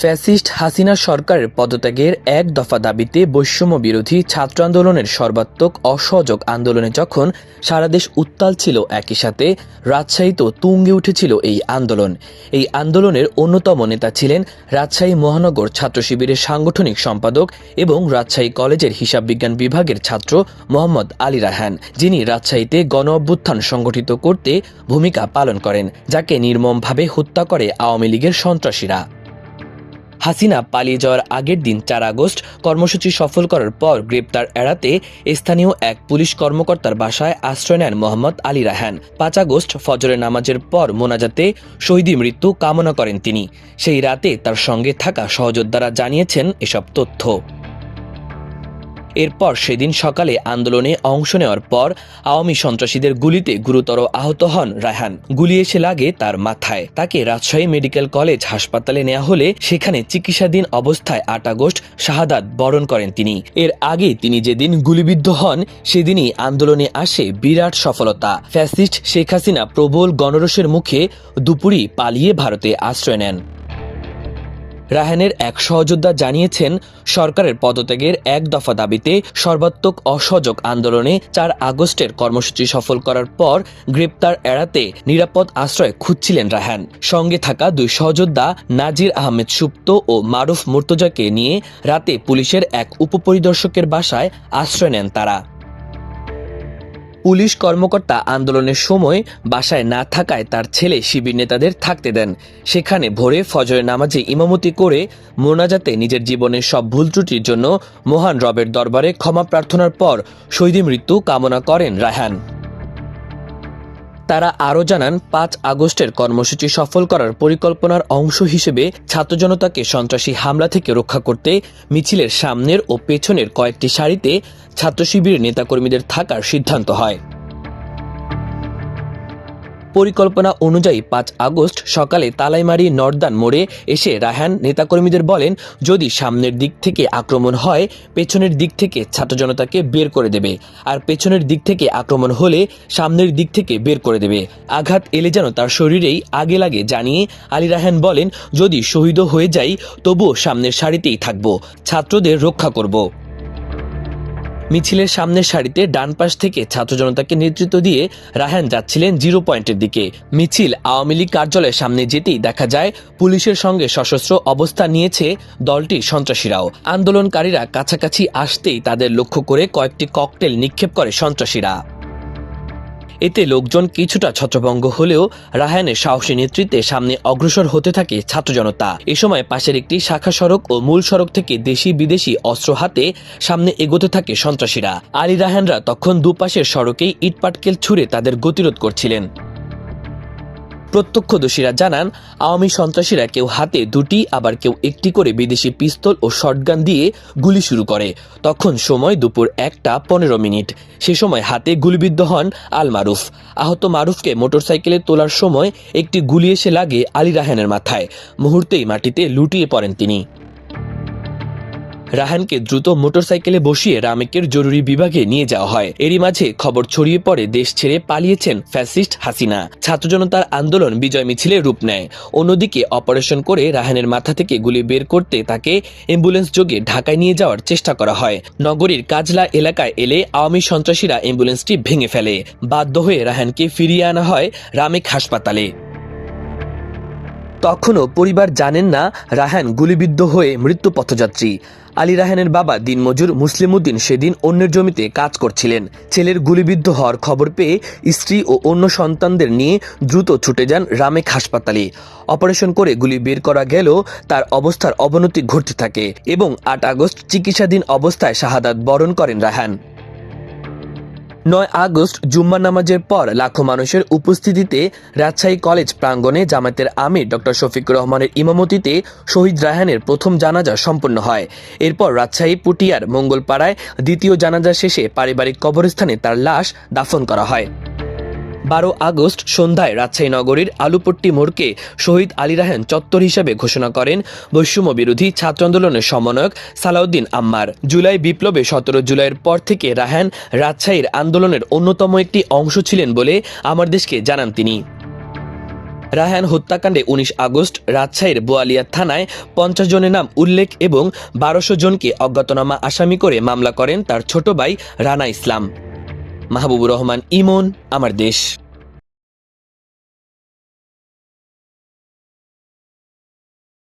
Fascist Hasina সরকারের পদত্যাগের এক দফা দাবিতে বৈষম্য বিরোধী ছাত্র আন্দোলনের সর্বাত্মক অসহযোগ আন্দোলনে যখন সারা দেশ উত্তাল ছিল একই সাথে, রাজশাহীতেও তুঙ্গে উঠেছিল এই আন্দোলন। এই আন্দোলনের অন্যতম নেতা ছিলেন রাজশাহী মহানগর ছাত্র শিবিরের সাংগঠনিক সম্পাদক এবং রাজশাহী কলেজের হিসাব বিজ্ঞান বিভাগের ছাত্র মোহাম্মদ আলী রাহান যিনি রাজশাহীতে গণ অভ্যুত্থান সংগঠিত করতে ভূমিকা পালন করেন, যাকে নির্মমভাবে হত্যা করে আওয়ামী লীগের সন্ত্রাসীরা। হাসিনা পালিয়ে যাওয়ার আগের দিন চার আগস্ট কর্মসূচি সফল করার পর গ্রেপ্তার এড়াতে স্থানীয় এক পুলিশ কর্মকর্তার বাসায় আশ্রয় নেন মোহাম্মদ আলী রাহান পাঁচ আগস্ট ফজরের নামাজের পর মোনাজাতে শহীদি মৃত্যু কামনা করেন তিনি। সেই রাতে তার সঙ্গে থাকা সহযোদ্ধারা জানিয়েছেন এসব তথ্য। এরপর সেদিন সকালে আন্দোলনে অংশ নেওয়ার পর আওয়ামী সন্ত্রাসীদের গুলিতে গুরুতর আহত হন রায়হান। গুলি এসে লাগে তার মাথায়। তাকে রাজশাহী মেডিকেল কলেজ হাসপাতালে নেওয়া হলে সেখানে চিকিৎসাধীন অবস্থায় আট আগস্ট শাহাদাত বরণ করেন তিনি। এর আগে তিনি যেদিন গুলিবিদ্ধ হন, সেদিনই আন্দোলনে আসে বিরাট সফলতা। ফ্যাসিস্ট শেখ হাসিনা প্রবল গণরসের মুখে দুপুরই পালিয়ে ভারতে আশ্রয় নেন। রাহানের এক সহযোদ্ধা জানিয়েছেন, সরকারের পদত্যাগের এক দফা দাবিতে সর্বাত্মক অসহযোগ আন্দোলনে চার আগস্টের কর্মসূচি সফল করার পর গ্রেপ্তার এড়াতে নিরাপদ আশ্রয় খুঁজছিলেন রাহান। সঙ্গে থাকা দুই সহযোদ্ধা নাজির আহমেদ সুপ্ত ও মারুফ মুর্তজাকে নিয়ে রাতে পুলিশের এক উপপরিদর্শকের বাসায় আশ্রয় নেন তারা। পুলিশ কর্মকর্তা আন্দোলনের সময় বাসায় না থাকায় তার ছেলে শিবির নেতাদের থাকতে দেন। সেখানে ভোরে ফজরের নামাজে ইমামতি করে মোনাজাতে নিজের জীবনের সব ভুল ত্রুটির জন্য মহান রবের দরবারে ক্ষমা প্রার্থনার পর শহীদ মৃত্যু কামনা করেন রায়হান। তারা আরও জানান, পাঁচ আগস্টের কর্মসূচি সফল করার পরিকল্পনার অংশ হিসেবে ছাত্র জনতাকে সন্ত্রাসী হামলা থেকে রক্ষা করতে, মিছিলের সামনের ও পেছনের কয়েকটি সারিতে ছাত্র শিবিরের নেতাকর্মীদের থাকার সিদ্ধান্ত হয়। পরিকল্পনা অনুযায়ী পাঁচ আগস্ট সকালে তালাইমারি নর্দান মোড়ে এসে রায়হান নেতাকর্মীদের বলেন, যদি সামনের দিক থেকে আক্রমণ হয়, পেছনের দিক থেকে ছাত্র জনতাকে বের করে দেবে। আর পেছনের দিক থেকে আক্রমণ হলে সামনের দিক থেকে বের করে দেবে। আঘাত এলে যেন তার শরীরেই আগে লাগে জানিয়ে আলী রায়হান বলেন, যদি শহীদও হয়ে যাই, তবুও সামনের সারিতেই থাকব। ছাত্রদের রক্ষা করব। মিছিলের সামনের সারিতে ডান পাশ থেকে ছাত্র জনতাকে নেতৃত্ব দিয়ে রায়হান যাচ্ছিলেন জিরো পয়েন্টের দিকে। মিছিল আওয়ামী লীগ কার্যালয়ের সামনে যেতেই দেখা যায়, পুলিশের সঙ্গে সশস্ত্র অবস্থা নিয়েছে দলটির সন্ত্রাসীরাও। আন্দোলনকারীরা কাছাকাছি আসতেই তাদের লক্ষ্য করে কয়েকটি ককটেল নিক্ষেপ করে সন্ত্রাসীরা। এতে লোকজন কিছুটা ছত্রভঙ্গ হলেও রাহানের সাহসী নেতৃত্বে সামনে অগ্রসর হতে থাকে ছাত্র জনতা। এ সময় পাশের একটি শাখা সড়ক ও মূল সড়ক থেকে দেশি বিদেশি অস্ত্র হাতে সামনে এগোতে থাকে সন্ত্রাসীরা। আলী রাহানরা তখন দুপাশের সড়কেই ইটপাটকেল ছুড়ে তাদের গতিরোধ করছিলেন। প্রত্যক্ষদর্শীরা জানান, আওয়ামী সন্ত্রাসীরা কেউ হাতে দুটি, আবার কেউ একটি করে বিদেশি পিস্তল ও শটগান দিয়ে গুলি শুরু করে। তখন সময় দুপুর একটা পনেরো মিনিট। সে সময় হাতে গুলিবিদ্ধ হন আল মারুফ। আহত মারুফকে মোটরসাইকেলে তোলার সময় একটি গুলি এসে লাগে আলী রাহানের মাথায়। মুহূর্তেই মাটিতে লুটিয়ে পড়েন তিনি। রাহানকে দ্রুত মোটরসাইকেলে বসিয়ে রামেকের জরুরি বিভাগে নিয়ে যাওয়া হয়। এরই মাঝে খবর ছড়িয়ে পড়ে দেশ ছেড়ে পালিয়েছেন ফ্যাসিস্ট হাসিনা। ছাত্র জনতার আন্দোলন বিজয় মিছিলে রূপ নেয়। অন্যদিকে অপারেশন করে রাহানের মাথা থেকে গুলি বের করতে তাকে অ্যাম্বুলেন্স যোগে ঢাকায় নিয়ে যাওয়ার চেষ্টা করা হয়। নগরীর কাজলা এলাকায় এলে আওয়ামী সন্ত্রাসীরা অ্যাম্বুলেন্সটি ভেঙে ফেলে। বাধ্য হয়ে রাহানকে ফিরিয়ে আনা হয় রামেক হাসপাতালে। তখনও পরিবার জানেন না রাহান গুলিবিদ্ধ হয়ে মৃত্যু পথযাত্রী। আলী রাহানের বাবা দিনমজুর মুসলিম উদ্দিন সেদিন অন্যের জমিতে কাজ করছিলেন। ছেলের গুলিবিদ্ধ হওয়ার খবর পেয়ে স্ত্রী ও অন্য সন্তানদের নিয়ে দ্রুত ছুটে যান রামেক হাসপাতালে। অপারেশন করে গুলি বের করা গেলেও তার অবস্থার অবনতি ঘটতে থাকে এবং আট আগস্ট চিকিৎসাধীন অবস্থায় শাহাদাত বরণ করেন রাহান নয় আগস্ট জুম্মা নামাজের পর লাখো মানুষের উপস্থিতিতে রাজশাহী কলেজ প্রাঙ্গণে জামাতের আমির ডক্টর শফিক রহমানের ইমামতিতে শহীদ রায়হানের প্রথম জানাজা সম্পন্ন হয়। এরপর রাজশাহী, পুটিয়ার, মঙ্গলপাড়ায় দ্বিতীয় জানাজা শেষে পারিবারিক কবরস্থানে তার লাশ দাফন করা হয়। বারো আগস্ট সন্ধ্যায় রাজশাহী নগরীর আলুপট্টি মোড়কে শহীদ আলী রাহান চত্বর হিসেবে ঘোষণা করেন বৈষম্য বিরোধী ছাত্র আন্দোলনের সমন্বয়ক সালাউদ্দিন আম্মার। জুলাই বিপ্লবে সতেরো জুলাইয়ের পর থেকে রাহান রাজশাহীর আন্দোলনের অন্যতম একটি অংশ ছিলেন বলে আমার দেশকে জানান তিনি। রায়হান হত্যাকাণ্ডে উনিশ আগস্ট রাজশাহীর বোয়ালিয়া থানায় পঞ্চাশ জনের নাম উল্লেখ এবং বারোশো জনকে অজ্ঞাতনামা আসামি করে মামলা করেন তার ছোট ভাই রানা ইসলাম। মাহবুবুর রহমান ইমন আমার দেশ।